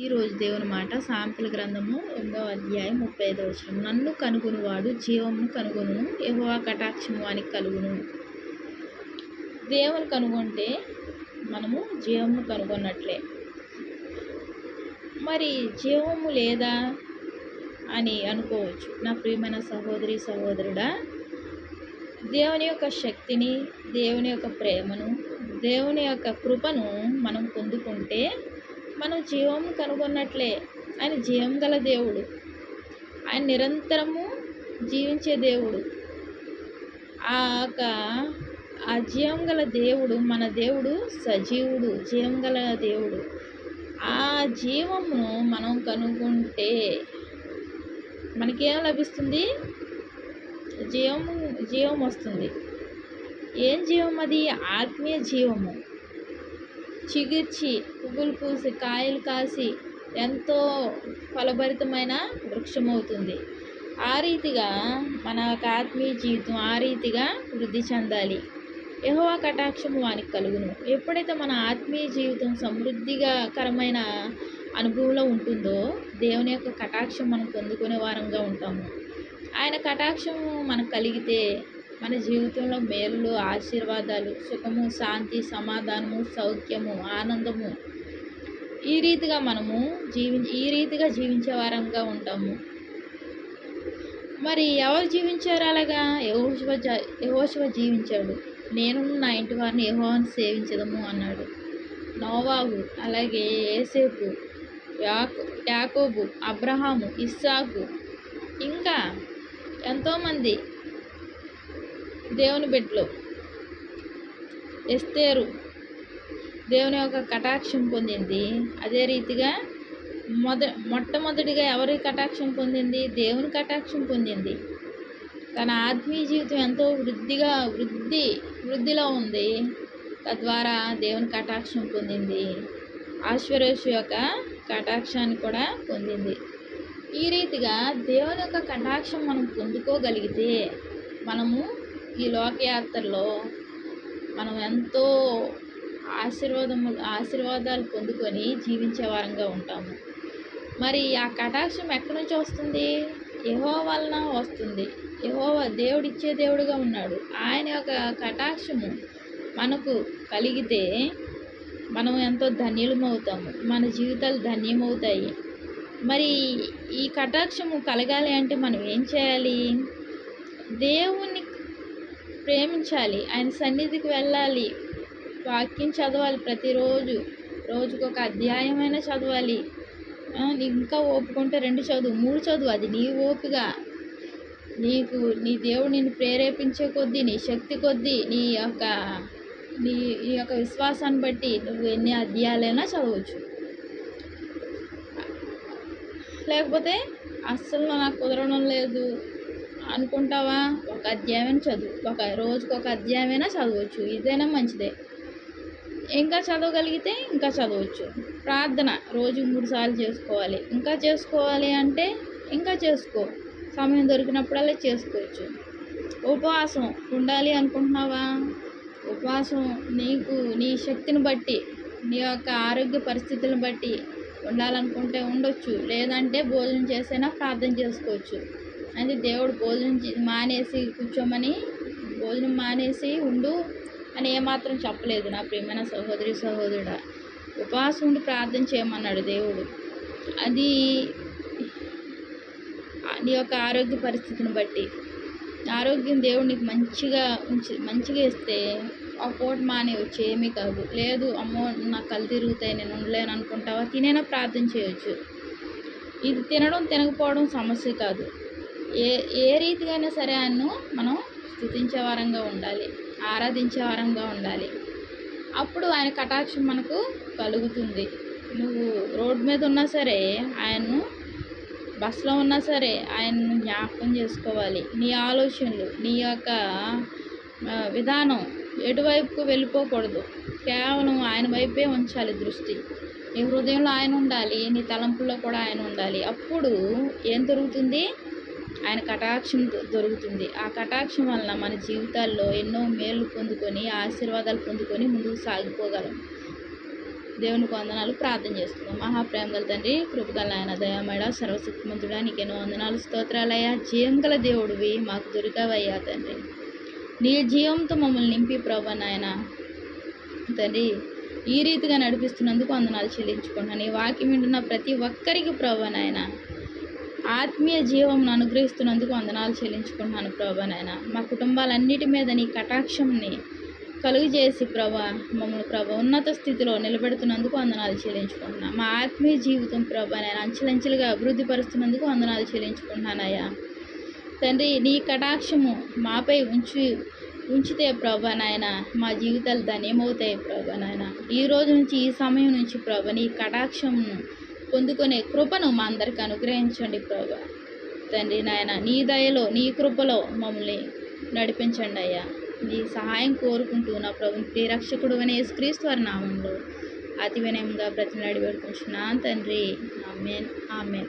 ఈరోజు దేవుని మాట సామెతల గ్రంథము ఎనిమిదవ అధ్యాయం ముప్పై ఐదవ వచనం. నన్ను కనుగొనువాడు జీవమును కనుగొను యెహోవా కటాక్షము వానికి కలుగును. దేవుని కనుగొంటే మనము జీవమును కనుగొన్నట్లే. మరి జీవము లేదా అని అనుకోవచ్చు. నా ప్రియమైన సహోదరి సహోదరుడా దేవుని యొక్క శక్తిని దేవుని యొక్క ప్రేమను దేవుని యొక్క కృపను మనం పొందుకుంటే మనం జీవం కనుగొన్నట్లే. ఆయన జీవం గల దేవుడు. ఆయన నిరంతరము జీవించే దేవుడు. ఆ యొక్క ఆ జీవం గల దేవుడు మన దేవుడు సజీవుడు జీవం గల దేవుడు. ఆ జీవమును మనం కనుగొంటే మనకేం లభిస్తుంది? జీవము జీవం వస్తుంది. ఏం జీవం అది? ఆత్మీయ జీవము. చిగుర్చి పువ్వులు పూసి కాయలు కాసి ఎంతో ఫలభరితమైన వృక్షం అవుతుంది ఆ రీతిగా మన యొక్క ఆత్మీయ జీవితం ఆ రీతిగా వృద్ధి చెందాలి. యహోవా కటాక్షము వానికి కలుగును. ఎప్పుడైతే మన ఆత్మీయ జీవితం సమృద్ధిగా కరమైన అనుభవంలో ఉంటుందో దేవుని యొక్క కటాక్షం మనం పొందుకునే వారంగా ఉంటాము. ఆయన కటాక్షము మనకు కలిగితే మన జీవితంలో మేలులు ఆశీర్వాదాలు సుఖము శాంతి సమాధానము సౌఖ్యము ఆనందము ఈ రీతిగా మనము జీవి ఈ రీతిగా జీవించే వారంగా ఉంటాము. మరి ఎవరు జీవించారు అలాగా? యహోశివ యహోశివ జీవించాడు. నేను నా ఇంటి వారిని యహోవాన్ని సేవించదము అన్నాడు. నోవాహు అలాగే ఏసేపు యాకో యాకోబు అబ్రహాము ఇస్సాకు ఇంకా ఎంతోమంది దేవుని బిడ్డలు. ఎస్తేరు దేవుని యొక్క కటాక్షం పొందింది. అదే రీతిగా మొద మొట్టమొదటిగా ఎవరి కటాక్షం పొందింది? దేవుని కటాక్షం పొందింది. తన ఆత్మీయ జీవితం ఎంతో వృద్ధిగా వృద్ధి వృద్ధిలో ఉంది. తద్వారా దేవుని కటాక్షం పొందింది. ఆశ్వరేషు యొక్క కటాక్షాన్ని కూడా పొందింది. ఈ రీతిగా దేవుని యొక్క కటాక్షం మనం పొందుకోగలిగితే మనము ఈ లోకయాత్రలో మనం ఎంతో ఆశీర్వాదము ఆశీర్వాదాలు పొందుకొని జీవించే వారంగా ఉంటాము. మరి ఆ కటాక్షం ఎక్కడి నుంచి వస్తుంది? యహో వలన వస్తుంది. యహోవ దేవుడిచ్చే దేవుడుగా ఉన్నాడు. ఆయన యొక్క కటాక్షము మనకు కలిగితే మనం ఎంతో ధన్యులమవుతాము. మన జీవితాలు ధన్యమవుతాయి. మరి ఈ కటాక్షము కలగాలి అంటే మనం ఏం చేయాలి? దేవుణ్ణి ప్రేమించాలి. ఆయన సన్నిధికి వెళ్ళాలి. వాక్యం చదవాలి ప్రతిరోజు. రోజుకు ఒక అధ్యాయమైనా చదవాలి. ఇంకా ఓపుకుంటే రెండు చదువు మూడు చదువు అది నీ ఓపిక. నీకు నీ దేవుడు నిన్ను ప్రేరేపించే కొద్దీ నీ శక్తి కొద్దీ నీ యొక్క నీ ఈ యొక్క విశ్వాసాన్ని బట్టి నువ్వు ఎన్ని అధ్యాయాలైనా చదవచ్చు. లేకపోతే అస్సలు నాకు కుదరడం లేదు. అనుకుంటావా? ఒక అధ్యాయం చదువు ఒక రోజుకు ఒక అధ్యాయమైనా చదవచ్చు. ఇదైనా మంచిదే. ఇంకా చదవగలిగితే ఇంకా చదవచ్చు. ప్రార్థన రోజు మూడు సార్లు చేసుకోవాలి. ఇంకా చేసుకోవాలి అంటే ఇంకా చేసుకో. సమయం దొరికినప్పుడల్లా చేసుకోవచ్చు. ఉపవాసం ఉండాలి అనుకుంటున్నావా? ఉపవాసం నీకు నీ శక్తిని బట్టి నీ యొక్క ఆరోగ్య పరిస్థితులను బట్టి ఉండాలనుకుంటే ఉండొచ్చు. లేదంటే భోజనం చేసైనా ప్రార్థన చేసుకోవచ్చు. అంటే దేవుడు భోజనం మానేసి కూర్చోమని భోజనం మానేసి ఉండు. అని ఏమాత్రం చెప్పలేదు. నా ప్రియమైన సహోదరి సహోదరుడా ఉపవాసం ఉండి ప్రార్థన చేయమన్నాడు దేవుడు. అది నీ యొక్క ఆరోగ్య పరిస్థితిని బట్టి. ఆరోగ్యం దేవుడు నీకు మంచిగా ఉంచి మంచిగా ఇస్తే ఆ పూట మానేయచ్చు ఏమీ కాదు. లేదు అమ్మో నాకు కళ్ళు తిరుగుతాయి నేను ఉండలేను అనుకుంటావా? తినైనా ప్రార్థన చేయొచ్చు. ఇది తినడం తినకపోవడం సమస్య కాదు. ఏ ఏ రీతిగా అయినా సరే అన్ను మనం స్థుతించే వారంగా ఉండాలి. ఆరాధించే వారంగా ఉండాలి. అప్పుడు ఆయన కటాక్షం మనకు కలుగుతుంది. నువ్వు రోడ్డు మీద ఉన్నా సరే ఆయన్ను బస్సులో ఉన్నా సరే ఆయన్ను జ్ఞాపకం చేసుకోవాలి. నీ ఆలోచనలు నీ యొక్క విధానం ఎటువైపుకు వెళ్ళిపోకూడదు. కేవలం ఆయన వైపే ఉంచాలి దృష్టి. నీ హృదయంలో ఆయన ఉండాలి నీ తలంపుల్లో కూడా ఆయన ఉండాలి. అప్పుడు ఏం జరుగుతుంది ఆయన కటాక్షం దొరుకుతుంది. ఆ కటాక్షం వలన మన జీవితాల్లో ఎన్నో మేలు పొందుకొని ఆశీర్వాదాలు పొందుకొని ముందుకు సాగిపోగలం. దేవునికి వందనాలు ప్రార్థన చేస్తున్నాం. మహాప్రేమ గల తండ్రి కృపగల ఆయన దయామేడ సర్వశక్తిమంతుడా నీకెన్నో వందనాలు స్తోత్రాలయ్యా. జీవం గల దేవుడివి మాకు దొరికావయ్యా తండ్రి. నీ జీవంతో మమ్మల్ని నింపి ప్రభా నాయన. తండ్రి ఈ రీతిగా నడిపిస్తున్నందుకు వందనాలు చెల్లించుకుంటున్నాను. ఈ వాక్యం వింటున్న ప్రతి ఒక్కరికి ప్రభా నాయన. ఆత్మీయ జీవంను అనుగ్రహిస్తున్నందుకు వందనాలు చెల్లించుకుంటున్నాను ప్రభా నాయన. మా కుటుంబాలన్నిటి మీద నీ కటాక్షంని కలుగు చేసి ప్రభా మమ్మల్ని ప్రభా ఉన్నత స్థితిలో నిలబెడుతున్నందుకు వందనాలు చెల్లించుకుంటున్నాను మా ఆత్మీయ జీవితం ప్రభా నేను అంచెలంచెలుగా అభివృద్ధి పరుస్తున్నందుకు వందనాలు చెల్లించుకుంటున్నానయ్యా తండ్రి నీ కటాక్షము మాపై ఉంచి ఉంచితే ప్రభా నాయన మా జీవితాలు ధన్యమవుతాయి ప్రభా నాయన. ఈ రోజు నుంచి ఈ సమయం నుంచి ప్రభా నీ కటాక్షమును పొందుకునే కృపను మా అందరికి అనుగ్రహించండి ప్రభా. తండ్రి నాయన నీ దయలో నీ కృపలో మమ్మల్ని నడిపించండి అయ్యా. నీ సహాయం కోరుకుంటూ నా ప్రభు ప్రియరక్షకుడు అనే యేసుక్రీస్తు వారి నామంలో అతి వినయంగా బ్రతిమలాడి పెడుకుంటున్నాను తండ్రి. ఆమెన్. ఆమెన్.